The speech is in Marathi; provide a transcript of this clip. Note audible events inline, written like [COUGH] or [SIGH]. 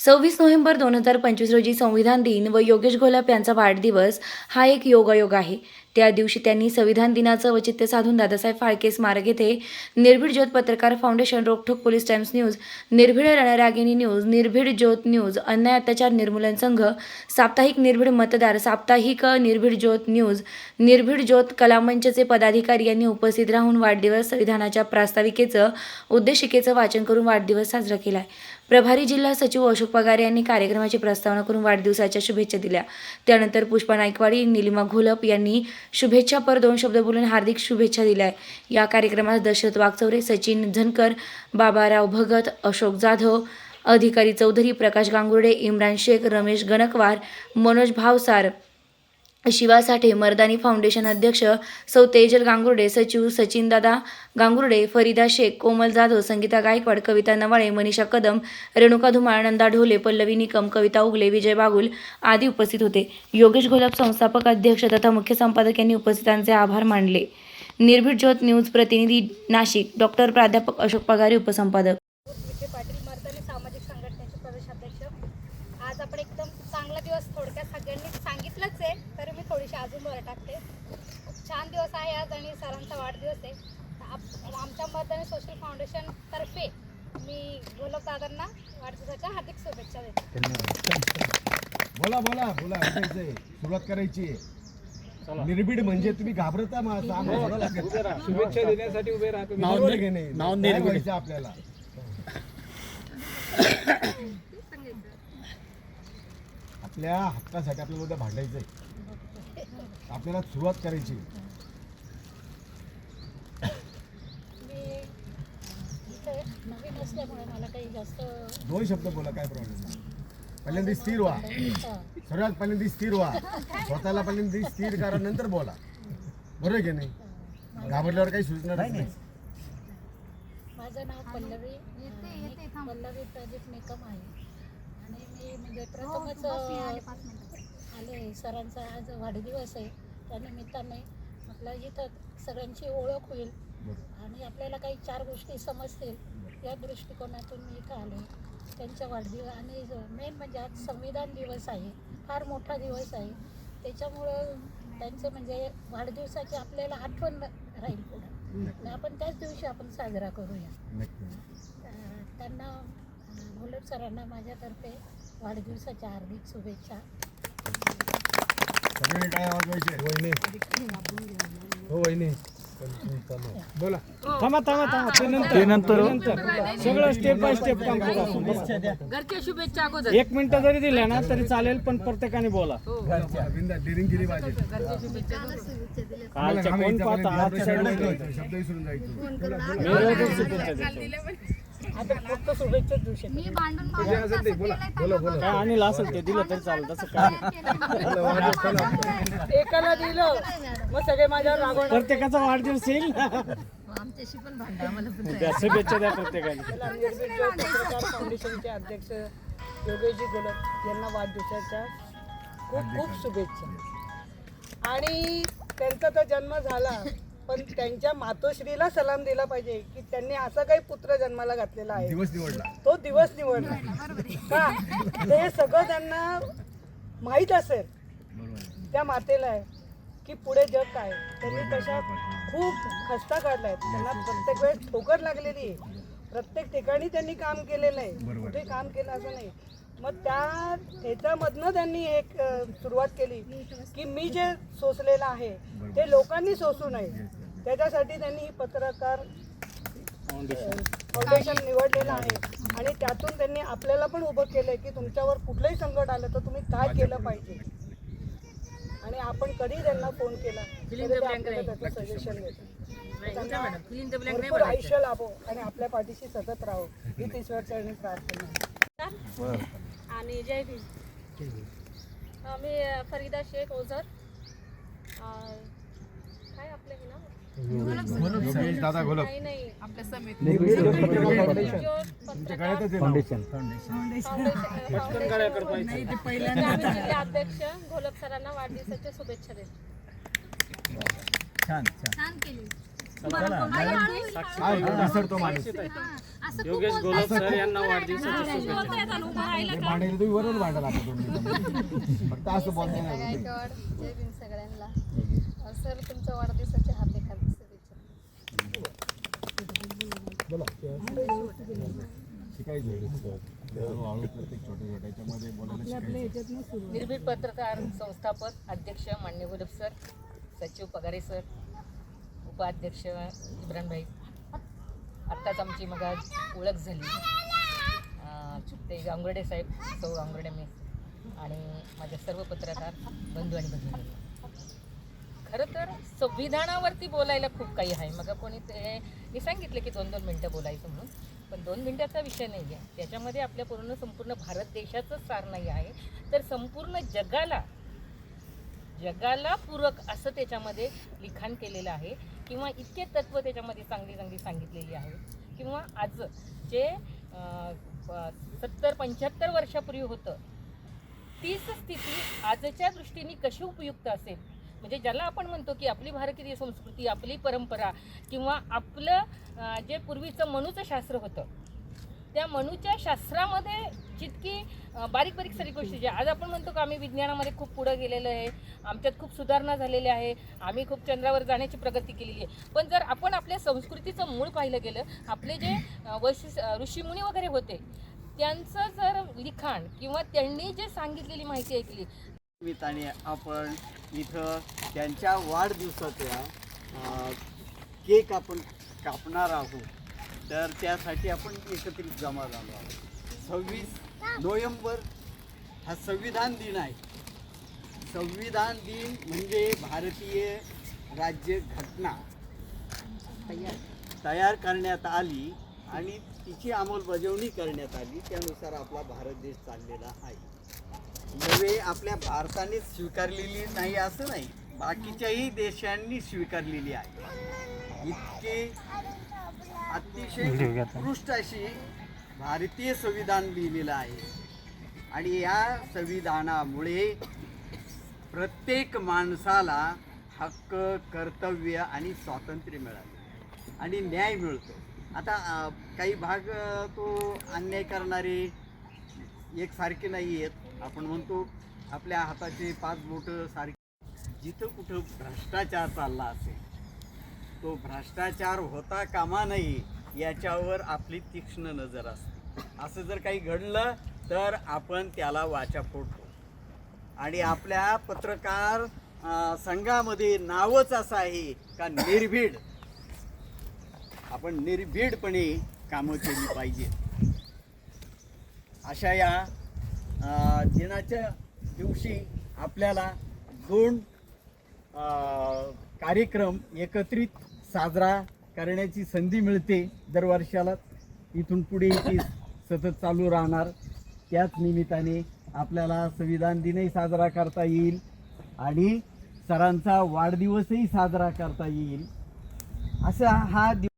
सव्वीस नोव्हेंबर दोन हजार पंचवीस रोजी संविधान दिन व योगेश घोलप यांचा वाढदिवस हा एक योगायोग आहे. त्या दिवशी त्यांनी संविधान दिनाचं औचित्य साधून दादासाहेब फाळके स्मारक येथे Nirbhid Jyot Patrakar foundation Rokthok police times news Nirbhid Ranragini news निर्भीड ज्योत न्यूज अन्याय अत्याचार निर्मूलन संघ साप्ताहिक निर्भीड मतदार साप्ताहिक निर्भीड ज्योत न्यूज निर्भीड ज्योत कलामंचचे पदाधिकारी यांनी उपस्थित राहून वाढदिवस संविधानाच्या प्रास्ताविकेचं उद्देशिकेचं वाचन करून वाढदिवस साजरा केला प्रभारी जिल्हा सचिव अशोक पगारे यांनी कार्यक्रमाची प्रस्तावना करून वाढदिवसाच्या शुभेच्छा दिल्या. त्यानंतर पुष्पा नायकवाडी निलिमा घोलप यांनी शुभेच्छा. पर दोन शब्द बोलून हार्दिक शुभेच्छा दिल्या. या कार्यक्रमात दशरथ वागचौरे सचिन झनकर बाबाराव भगत अशोक जाधव अधिकारी चौधरी प्रकाश गांगुर्डे इम्रान शेख रमेश गणकवार मनोज भावसार शिवा साठे मर्दानी फाउंडेशन अध्यक्ष सौ तेजल गांगुर्डे सचिव सचिनदादा गांगुर्डे फरीदा शेख कोमल जाधव संगीता गायकवाड कविता नवाळे मनीषा कदम रेणुका धुमाळ नंदा ढोले पल्लवी निकम कविता उगले विजय बागुल आदी उपस्थित होते. योगेश घोलप संस्थापक अध्यक्ष तथा मुख्य संपादक यांनी उपस्थितांचे आभार मानले. निर्भीड ज्योत न्यूज प्रतिनिधी नाशिक डॉक्टर प्राध्यापक अशोक पगारे उपसंपादक. चांगला दिवस थोडक्यात सगळ्यांनी सांगितलंच आहे तर मी थोडीशी अजून वर टाकते. छान दिवस आहे आज आणि सरांचा वाढदिवस आहे. आप- आमच्या मर्दानी सोशल फाउंडेशन तर्फे मी गोलप दादांना वाढदिवसाच्या हार्दिक शुभेच्छा देते. बोला बोला बोला सुरुवात करायची निर्भीड म्हणजे तुम्ही घाबरता. शुभेच्छा देण्यासाठी उभे राहतो? नाव आपल्याला? [COUGHS] [COUGHS] [COUGHS] आपल्या हक्कासाठी आपल्याला उद्या भांडायचंय. आपल्याला सुरुवात करायची. मी इथे नवीन असल्यामुळे मला काही जास्त दोन शब्द बोला काय प्रॉब्लेम नाही. पहिल्यांदा स्थिर व्हा. सर्वात पहिल्यांदा स्थिर व्हा. स्वतःला पहिल्यांदा स्थिर करा नंतर बोला. बरोबर आहे की नाही? घाबरल्यावर काही सुचणार नाही. माझं नाव पल्लवी. पल्लवी प्रदीप निकम आहे. आणि मी म्हणजे प्रथमच आले सरांचा आज वाढदिवस आहे. त्या निमित्ताने म्हटलं इथं सगळ्यांची ओळख होईल. आणि आपल्याला काही चार गोष्टी समजतील या दृष्टिकोनातून मी इथं आले. त्यांच्या वाढदिवस आणि मेन म्हणजे आज संविधान दिवस आहे. फार मोठा दिवस आहे. त्याच्यामुळं त्यांचं म्हणजे वाढदिवसाची आपल्याला आठवण राहील पुढं. आणि आपण त्याच दिवशी आपण साजरा करूया. त्यांना घोलप सरांना माझ्यातर्फे वाढदिवसाच्या हार्दिक शुभेच्छा. सगळे काय आवाज व्हायचे? वहिनी. हो वहिनी. बोला. थांबा थांबा थांबा. ते नंतर. ते नंतर. सगळं स्टेप बाय स्टेप काम करू. आपण. घरच्या शुभेच्छा अगोदर. एक मिनिट जरी दिल्या ना तरी चालेल पण प्रत्येकाने बोला. पाहिजे कालच्या कोण पाहता? आज शब्द विसरून जायचं. आता फक्त शुभेच्छाच देऊ शकतो मी भांडून बोला. बोला काय आणलं असेल ते दिलं तरी चालेल तसं काय? नाही. एकाला दिलं मग सगळे माझ्यावर रागवणार. प्रत्येकाचा वाढदिवस येईल ना. आमच्याशी पण भांडा पण द्या. शुभेच्छा द्या प्रत्येकाने निर्भीड ज्योत पत्रकार फाउंडेशनचे अध्यक्ष योगेशजी गोलप यांना वाढदिवसाच्या खूप खूप शुभेच्छा. आणि त्यांचा तर जन्म झाला. पण त्यांच्या मातोश्रीला सलाम दिला पाहिजे की त्यांनी असा काही पुत्र जन्माला घातलेला आहे. दिवस निवडला. तो दिवस निवडला. का? ते सगळं त्यांना माहीत असेल. त्या मातेला आहे की पुढे जग काय त्यांनी तशा खूप खस्ता काढलाय. त्यांना प्रत्येक वेळेस ठोकर लागलेली आहे. प्रत्येक ठिकाणी त्यांनी काम केलेलं आहे. बरोबर. कुठे काम केलं असं नाही. मग त्या ह्याच्यामधनं त्यांनी एक सुरुवात केली की मी जे सोसलेलं आहे ते लोकांनी सोसू नये. त्याच्यासाठी त्यांनी ही पत्रकार फाउंडेशन निवडलेलं आहे. आणि त्यातून त्यांनी आपल्याला पण उभं केलंय की तुमच्यावर कुठलंही संकट आलं तर तुम्ही काय केलं पाहिजे. आणि आपण कधी त्यांना फोन केला त्याचं सजेशन भरपूर आयुष्य लाभो आणि आपल्या पाठीशी सतत राहो. ही ईश्वरचरणी प्रार्थना. आणि जय भीम. मी फरीदा शेख ओझर. काय आपलं हे नाव? योगेश दादा घोलप नाही नाही. आपल्या समिती जिल्हा अध्यक्ष घोलप सरांना वाढदिवसाच्या शुभेच्छा देतो. छान केली. विसरतो माणूस. योगेश गोलब सर यांना वाढदिवसाच्या शुभेच्छा. भांडायला तुम्ही बरोबर भांडायला आता तुम्ही फक्त असं बोलतो नाही. गायकवाड जय भीम सगळ्यांना. सर तुमच्या वाढदिवसाच्या हार्दिक हार्दिक शुभेच्छा शिकायचं हळूहळू प्रत्येक छोट्या छोट्याच्यामध्ये बोलायला शिकायचं निर्भीड पत्रकार संस्थापक अध्यक्ष मान्य गुरब सर सचिव पगारे सर उपाध्यक्ष इब्रानभाई आत्ताच आमची मग आज ओळख झाली. ते गांगुर्डे साहेब सौ गांगुर्डे मी आणि माझ्या सर्व पत्रकार बंधू आणि भगिनी. खरं तर संविधानावरती बोलायला खूप काही आहे. मग कोणी ते मी सांगितलं की दोन दोन मिनटं बोलायचं म्हणून पण दोन मिनटाचा विषय नाही आहे. त्याच्यामध्ये आपल्या पूर्ण संपूर्ण भारत देशाचंच सार नाही आहे. तर संपूर्ण जगाला जगाला पूरक असं त्याच्यामध्ये लिखाण केलेलं आहे. किंवा इतके तत्त्व त्याच्यामध्ये चांगली चांगली सांगितलेली आहे किंवा आज जे सत्तर पंच्याहत्तर वर्षापूर्वी होतं तीच स्थिती आजच्या दृष्टीने कशी उपयुक्त असेल? म्हणजे ज्याला आपण म्हणतो की आपली भारतीय संस्कृती आपली परंपरा किंवा आपलं जे पूर्वीचं मनुचं शास्त्र होतं त्या मनूच्या शास्त्रामध्ये जितकी बारीक बारीक सारी गोष्टी ज्या आज आपण म्हणतो का आम्ही विज्ञानामध्ये खूप पुढं गेलेलं आहे आमच्यात खूप सुधारणा झालेली आहे आम्ही खूप चंद्रावर जाण्याची प्रगती केलेली आहे. पण जर आपण आपल्या संस्कृतीचं मूळ पाहिलं गेलं आपले जे अं, वैशिष्ट ऋषीमुनी वगैरे होते त्यांचं जर लिखाण किंवा त्यांनी जे सांगितलेली माहिती ऐकली निमित्ताने आपण इथं त्यांच्या वाढदिवसाच्या केक आपण कापणार आहोत. तर त्यासाठी आपण एकत्रित जमा झालो आहोत. सव्वीस नोव्हेंबर हा संविधान दिन आहे. संविधान दिन म्हणजे भारतीय राज्य घटना तयार करण्यात आली आणि तिची अंमलबजावणी करण्यात आली. त्यानुसार आपला भारत देश चाललेला आहे. नवे आपल्या भारताने स्वीकारलेली नाही असं नाही बाकीच्याही देशांनी स्वीकारलेली आहे. इतके अतिशय उत्कृष्ट अशी भारतीय संविधान लिहिलेलं आहे. आणि या संविधानामुळे प्रत्येक माणसाला हक्क कर्तव्य आणि स्वातंत्र्य मिळाले. आणि न्याय मिळतो. आता काही भाग तो अन्याय करणारे एकसारखे नाही आहेत. आपण म्हणतो आपल्या हाताचे पाच बोटं सारखे. जिथं कुठं भ्रष्टाचार चालला असेल तो भ्रष्टाचार होता कामा नये याच्यावर आपली तीक्ष्ण नजर असते. असं जर काही घडलं तर आपण त्याला वाचा फोडतो. आणि आपल्या पत्रकार संघामध्ये नावच असं आहे का निर्भीड? आपण निर्भीडपणे कामं केली पाहिजेत. अशा या दिनाच्या दिवशी आपल्याला दोन कार्यक्रम एकत्रित साजरा करण्याची संधी मिळते दरवर्षाला. इथून पुढे ती सतत चालू राहणार. त्याच निमित्ताने आपल्याला संविधान दिनही साजरा करता येईल आणि सरांचा वाढदिवसही साजरा करता येईल. असा हा दिवस